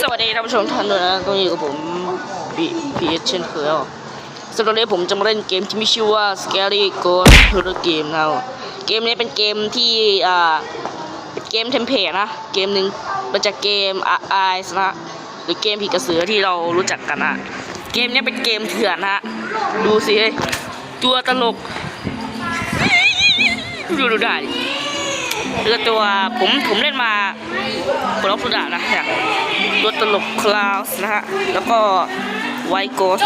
สวัสดีท่านผู้ชมท่านด้วยนะก็อยู่กับผมพีพีเอสเช่นเคยสำหรับวันนี้ผมจะมาเล่นเกมที่มีชื่อว่า Scary Ghost Horror Game นะครับเกมนี้เป็นเกมที่อ่าเป็นเกมเทมเพลตนะ เกมหนึ่งมาจากเกม Eyes นะหรือเกมผีกระสือที่เรารู้จักกันนะเกมนี้เป็นเกมเถื่อนนะดูสิตัวตลกดูดูได้ดิแล้วตัวผมผมเล่นมา คนล็อกสุดานะเนี่ยตัวตลกคลาวส์นะฮะ แล้วก็ไวโกส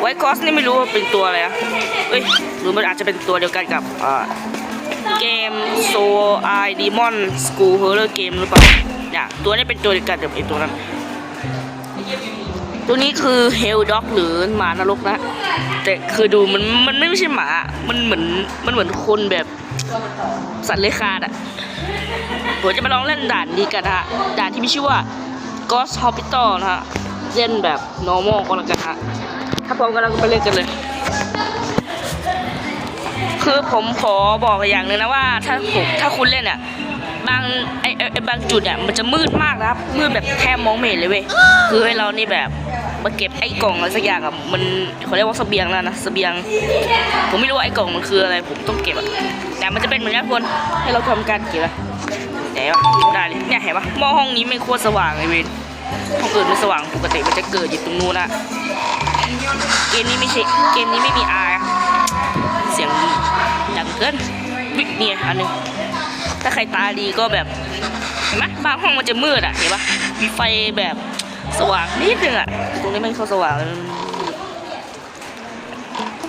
ไวโกสนี่ไม่รู้ว่าเป็นตัวอะไรอะเอ้ยหรือมันอาจจะเป็นตัวเดียวกันกับเกมโซไอดีมอนสกูเฮอร์เกมหรือเปล่าเนี่ยตัวนี้เป็นตัวเดียวกันกับไอตัวนั้น ตัวนี้คือเฮลด็อกหรือหมานรกนะ แต่คือดูมันมันไม่ใช่หมา มันเหมือนมันเหมือนคนแบบสัตว์เลื้อยคลานอะ ผมจะมาลองเล่นด่านนี้กันฮะด่านที่มีชื่อว่า Ghost Hospital นะฮะเล่นแบบ normal ก็แล้วกันฮะถ้าพร้อมกันเราก็ไปเล่นกันเลย คือผมขอบอกอย่างหนึ่งนะว่า ถ้าถ้าคุณเล่นอะบางไอไอไอบางจุดอะมันจะมืดมากนะครับ มืดแบบแทบมองไม่เห็นเลยเว้ยคือให้เรานี่แบบมาเก็บไอ้กล่องอะไรสักอย่างอะมันเขาเรียกว่าเสบียงแล้วนะเสบียง ผมไม่รู้ว่าไอ้กล่องมันคืออะไร ผมต้องเก็บอะแต่มันจะเป็นเหมือนกันคนให้เราทำการเก็บอะ ไหนวะได้เลยเนี่ยเห็นปะมองห้องนี้ไม่โคตรสว่างเลยเว้ยห้องอื่นไม่สว่างปกติมันจะเกิดอยู่ตรงนู้นอะเกมนี้ไม่ใช่เกมนี้ไม่มีอาร์เสียงดังเกินวิเนี่ยอันนึงถ้าใครตาดีก็แบบเห็นไหมบางห้องมันจะมืดอะเห็นปะมีไฟแบบสว่างนิดนึงอะตรงนี้ไม่เข้าสว่างเลย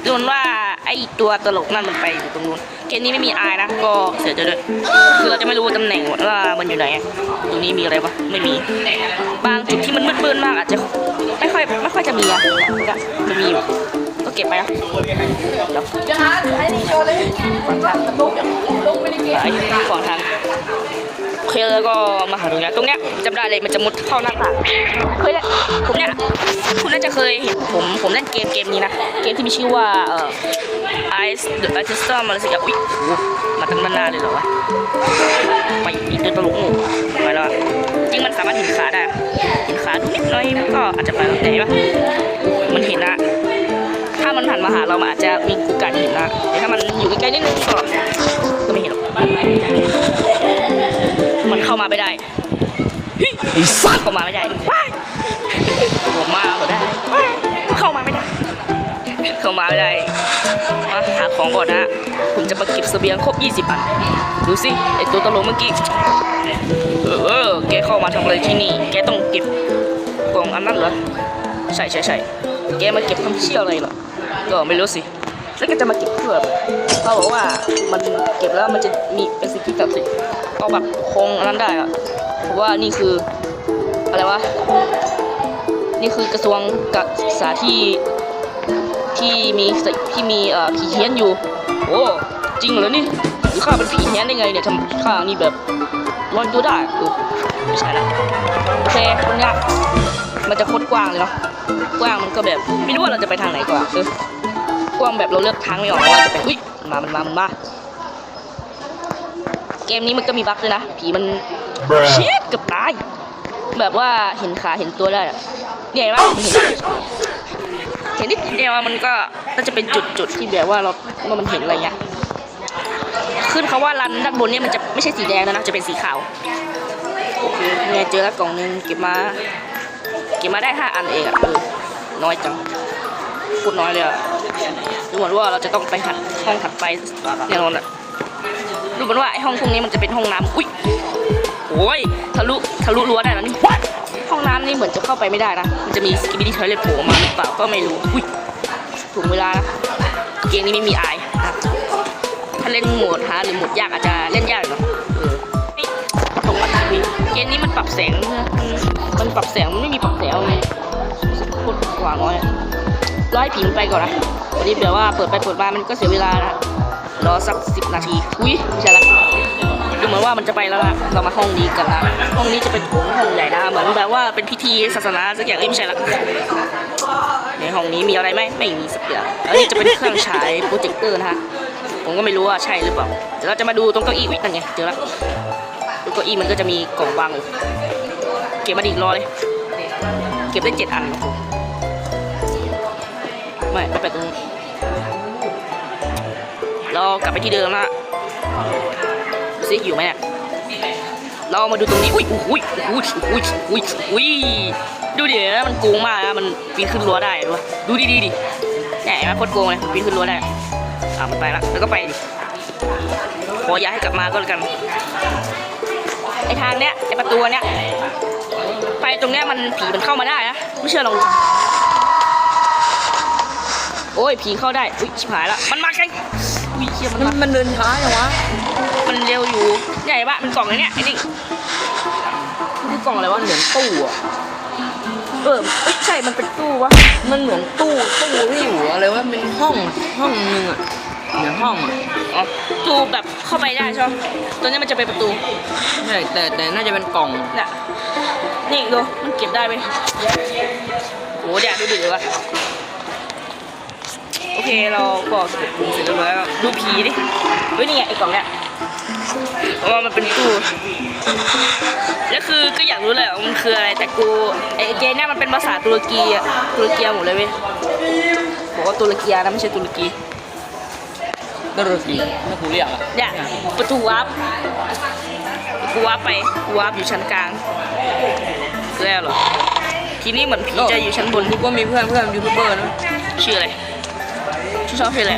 โดนว่าไอตัวตลกนั่นมันไปอยู่ตรงนู้น มนี้ไม่มีอายนะ ก็เสียใจด้วยคือเราจะไม่รู้ตำแหน่งว่ามันอยู่ไหนอะตรงนี้มีอะไรปะไม่มี บางจุดที่มันมืดๆมากอาจจะไม่ค่อยไม่ค่อยจะมีอะก็มันมีอยู่ก็เก็บไปอะแล้วจะหาไอ้นี่โชว์เลยฟังทางตะลุกลุกไม่ได้เก่งไอ้ขวางทางโอ เคแล้วก็มาหาตรงเนี้ยตรงเนี้ยจำได้เลยมันจะมุดเข้าหน้าต่างเคยเล่นผมเนี่ยคุณน่าจะเคยเห็นผมผมเล่นเกมเกมนี้นะเกมที่มีชื่อว่าเอ่อ Ice the Ice Storm อะไรสักอย่างอุ๊ยมาตั้งนานเลยเหรอวะไปอีกตัวตลกหนูไปแล้วจริงมันสามารถเห็นขาได้เห็นขาดูนิดหน่อยมันก็อาจจะไปแล้วแต่เห็นปะมันเห็นนะถ้ามันหันมาหาเรามันอาจจะมีโอกาสเห็นนะแต่ถ้ามันอยู่ใกล้ๆนิดนึงก็ก็ไม่เห็นหรอก เข้ามาไม่ได้ไอ้สัตว์เข้ามาไม่ได้ว้ายผมมาไม่ได้ว้ายเข้ามาไม่ได้ เข้ามาไม่ได้ มาหาของก่อนนะ ผมจะมาเก็บเสบียงครบ 20อันดูสิไอตัวตลกเมื่อกี้ เออเออแกเข้ามาทำอะไรที่นี่ แกต้องเก็บกล่องอันนั้นเหรอ ใช่ใช่ใช่แกมาเก็บทำเชี่ยอะไรเหรอ ก็ไม่รู้สิ แล้วก็จะมาเก็บเพื่อเขาบอกว่ามันเก็บแล้วมันจะมีเป็นสิ่งที่ศักดิ์สิทธิ์เอาแบบคงอันนั้นได้อะเพราะว่านี่คืออะไรวะนี่คือกระทรวงการศึกษาที่ที่มีที่มีเอ่อผีเฮี้ยนอยู่โอ้จริงเหรอนี่หรือข้าเป็นผีเฮี้ยนได้ไงเนี่ยทำข้านี่แบบลอยตัวได้ไม่ใช่ละโอเคตรงนี้มันจะโคตรกว้างเลยเนาะกว้างมันก็แบบไม่รู้ว่าเราจะไปทางไหนก่อนเอ อกว้างแบบเราเลือกทางไม่ออกว่าจะไปอุ้ยมามันมามันมาเกมนี้มันก็มีบั๊กด้วยนะ ผีมัน Bruh. เชียดเกือบตาย แบบว่าเห็นขาเห็นตัวได้อะเนี่ยเห็นปะเห็นปะเห็นนิดเดียวอะมันก็น่าจะเป็นจุดจุดที่แบบว่าเราว่ามันเห็นอะไรเงี้ยขึ้นเขาว่ารันด้านบนเนี่ยมันจะไม่ใช่สีแดงแล้วนะจะเป็นสีขาวโอเคเนี่ยเจอแล้วกล่องหนึงเก็บมาเก็บมาได้ห้าอันเองอะเออน้อยจังพูดน้อยเลยอะ ดูเหมือนว่าเราจะต้องไปหัดห้องถัดไปแน่นอนอะดูเหมือนว่าไอห้องพวกนี้มันจะเป็นห้องน้ำอุ้ยโอ้ยทะลุทะลุรั้วได้แล้วนี่ห้องน้ำนี่เหมือนจะเข้าไปไม่ได้นะมันจะมีสกิบิดี้ทอยเลทโผล่มาหรือเปล่าก็ไม่รู้อุ้ยถูกเวลานะเกมนี้ไม่มีอายครับถ้าเล่นโหมดฮาหรือโหมดยากอาจจะเล่นยากหน่อยตรงกับทีวีเกมนี้มันปรับแสงมันปรับแสงมันไม่มีปรับแสงเลยรู้สึกโคตรกว่าน้อย รอให้ผีมันไปก่อนนะวันนี้แบบว่าเปิดไปเปิดมามันก็เสียเวลานะรอสักสิบนาทีอุ้ยม่ใช่ละดูเหมือนว่ามันจะไปแล้วนะเรามาห้องนี้กันนะห้องนี้จะเป็นห้องใหญ่นะเหมือนแบบว่าเป็นพิธีศาสนาสักอย่างเอ้ยไม่ใช่ละในห้องนี้มีอะไรไหมไม่มีสักอย่างแล้วนี่จะเป็นเครื่องฉายโปรเจคเตอร์นะฮะผมก็ไม่รู้ว่าใช่หรือเปล่าเดี๋ยวเราจะมาดูตรงเก้าอี้วินั่นไงเจอแล้วดูเก้าอี้มันก็จะมีกล่องวางอยู่เก็บมาดิรอเลย เก็บได้เจ็ดอันโอ้โห ไม่ไม่ไปตรงนี้เรากลับไปที่เดิมละซิอยู่ไหมเนี่ยเรามาดูตรงนี้ อุ้ยอุ้ยอุ้ยอุ้ยอุ้ยอุ้ยดูดินะมันโกงมากนะมันปีนขึ้นรั้วได้ด้วยดูดีดีดิเนี่ยเห็นไหมโคตรโกงเลยปีนขึ้นรั้วได้อะมันไปละแล้วก็ไปดิขอย้ายให้กลับมาก็แล้วกันไอทางเนี้ยไอประตูเนี้ยไปตรงเนี้ยมันผีมันเข้ามาได้นะไม่เชื่อลอง โอ้ยผีเข้าได้อุ้ยชิบหายละมันมาไกลอุ้ยเชี่ยมันมัมานมันเดินช้าอย่างวะมันเร็วอยู่ใหญ่ปะมันกล่องอะไรเนี่ยไอ้นี่คือกล่องอะไรวะเหมือนตู้อะเออเอ้ยใช่มันเป็นตู้วะมันเหมือนตู้ตู้ที่อยู่อะไรว่าเป็นห้องห้องนึงอะเหมือนห้องอะอ๋อตู้แบบเข้าไปได้ใช่ไหมตัวนี้มันจะเป็นประตูใช่แต่แต่น่าจะเป็นกล่องเนี่ยนี่ดูมันเก็บได้ไหมโหเดี๋ยวดูดิวะ โอเคเราก็เก็บเสร็จเรียบร้อยแล้วดูผีดิเฮ้ยนี่ไงไอ้กล่องเนี่ยเพราะว่ามันเป็นตู้แล้วคือก็อยากรู้เลยว่ามันคืออะไรแต่กูไอ้เกมเนี่ยมันเป็นภาษาตุรกีอะตุรกีหมดเลยเว้ยบอกว่าตุรกีนะไม่ใช่ตุรกีก็รู้สิถ้ากูเรียกอะเนี่ยประตูวาร์ปกูวาร์ปไปกูวาร์ปอยู่ชั้นกลางแล้วเหรอทีนี้เหมือนผีจะอยู่ชั้นบนกูก็มีเพื่อนเพื่อนยูทูบเบอร์นะชื่ออะไร ชื่อชอบเพลงอะไร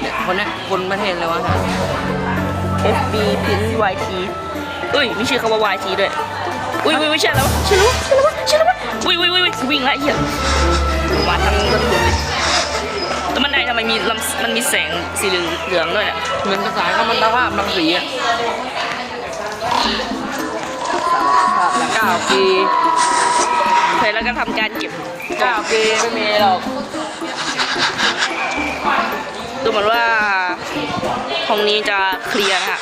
เนี่ยคนเนี้ยคนประเทศอะไรวะ FB Pin YT เอ้ยมีชื่อคำว่า YT ด้วย อุ้ยอุ้ยอุ้ยใช่แล้ววะใช่แล้ววะใช่แล้ววะใช่แล้ววะอุ้ยอุ้ยอุ้ยอุ้ยวิ่งละเหี้ยมาทางถนนเลยแล้วมันได้ทำไมมีลำมันมีแสงสีเหลืองเหลืองด้วยเนี่ยเหมือนภาษาคำมันตภาพบางสีอะเก้าปีเคยแล้วก็ทำการเก็บเก้าปีไม่มีหรอก ดูเหมือนว่าห้องนี้จะเคลียร์นะฮะ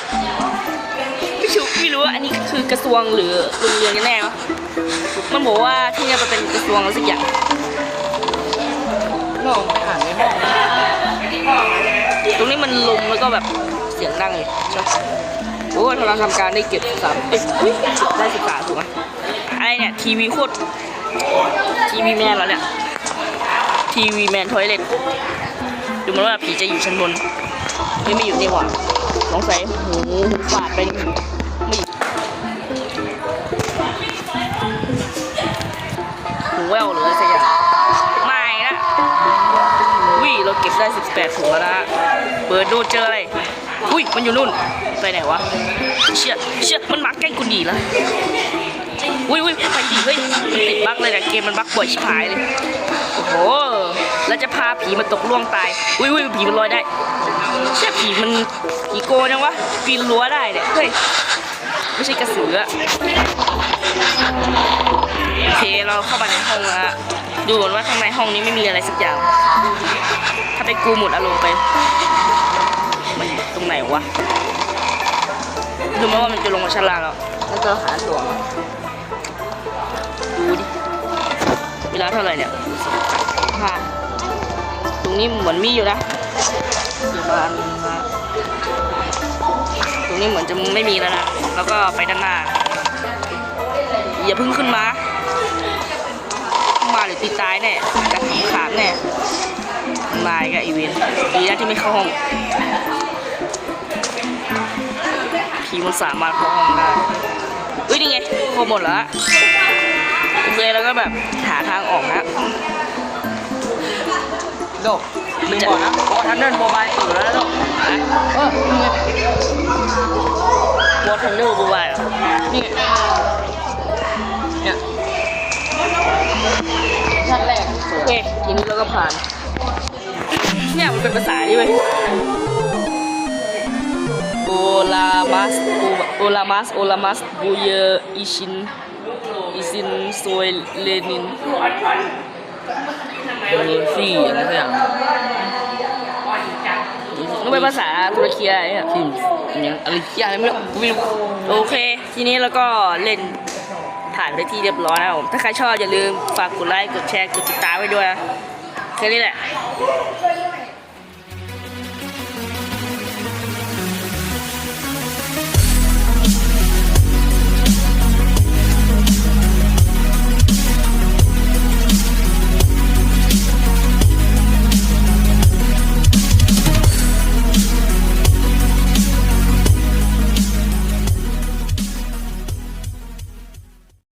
ไม่รู้ไม่รู้ว่าอันนี้คือกระทรวงหรือโรงเรียนกันแน่วะมันบอกว่าที่เนี่ยมันเป็นกระทรวงอะไรสักอย่างโน่ไปอ่านในห้องตรงนี้มันลมแล้วก็แบบเสียงดังเลยใช่ไหมโอ้ยเราทำการได้เก็บสามเอ้ยอุ๊ยได้สิบสามถูกไหมอะไรเนี่ยทีวีโคตรทีวีแมนเหรอเนี่ย ทีวีแมนทอยเล็ตดูเหมันว่าผีจะอยู่ชั้นบน ไม่ไม่อยู่นี่หว่าสงสัยหูฝาดไปนี่ไม่อยู่หูแววหรืออะไรสักอย่างไม่นะวิเราเก็บได้ 18ถุงแล้วนะเปิดดูเจออะไรอุ้ยมันอยู่นู่นไปไหนวะเชี่ยเชี่ยมันมาใกล้กูดีแล้วอุ้ยอุ้ยไปดีเฮ้ย บั๊กเลยนะเกมมันบั๊กบ่อยชิบหายเลย โอ้โหแล้วจะพาผีมาตกล่วงตาย อุ้ยอุ้ยผีมันลอยได้เชี่ยผีมันผีโกงจังวะปีนรั้วได้เนี่ย เฮ้ย ไม่ใช่กระสืออะโอเคเราเข้ามาในห้องแล้วฮะดูเหมือนว่าข้างในห้องนี้ไม่มีอะไรสักอย่าง ถ้าไปกูหมดอารมณ์ไป มันอยู่ตรงไหนวะดูไหมว่ามันจะลงมาชั้นล่างแล้ว แล้วก็หาตัวมาดูดิ เวลาเท่าไหร่เนี่ยห้าตรงนี้เหมือนมีอยู่นะเดี๋ยวมามาตรงนี้เหมือนจะไม่มีแล้วนะ แล้วก็ไปด้านหน้า อย่าพิ่งขึ้นมา มาหรือตีตายแน่กัดขาดแน่มาอีกอะอีเวนต์ดีนะที่ไม่เข้าห้องผีมันสามารถเข้าห้องได้เฮ้ยนี่ไงครบหมดแล้ว อะโอเคแล้วก็แบบหาทางออกนะโดลืมบอกนะโอ้ทันเดินโมบายตื่นแล้วนะโดเออนี่ไงวอเทนเนอร์บูบายนี่ไงเนี่ยชั้นแรกโอเคทีนี้เราก็ผ่าน เนี่ยมันเป็นภาษานี่เว้ยโอลามัสโอลามัสโอลามัสบูเยอิชิน อินโซยเลนินมันมีซี่อะไรสักอย่างมันเป็นภาษาตุรกีอะไรเนี่ยที่ยังอะไรเกี่ยอะไรไม่รู้กูไม่รู้โอเค ทีนี้เราก็เล่นผ่านไปที่เรียบร้อยแล้วผมถ้าใครชอบอย่าลืมฝากกดไลค์กดแชร์กดติดตามไว้ด้วยนะแค่นี้แหละ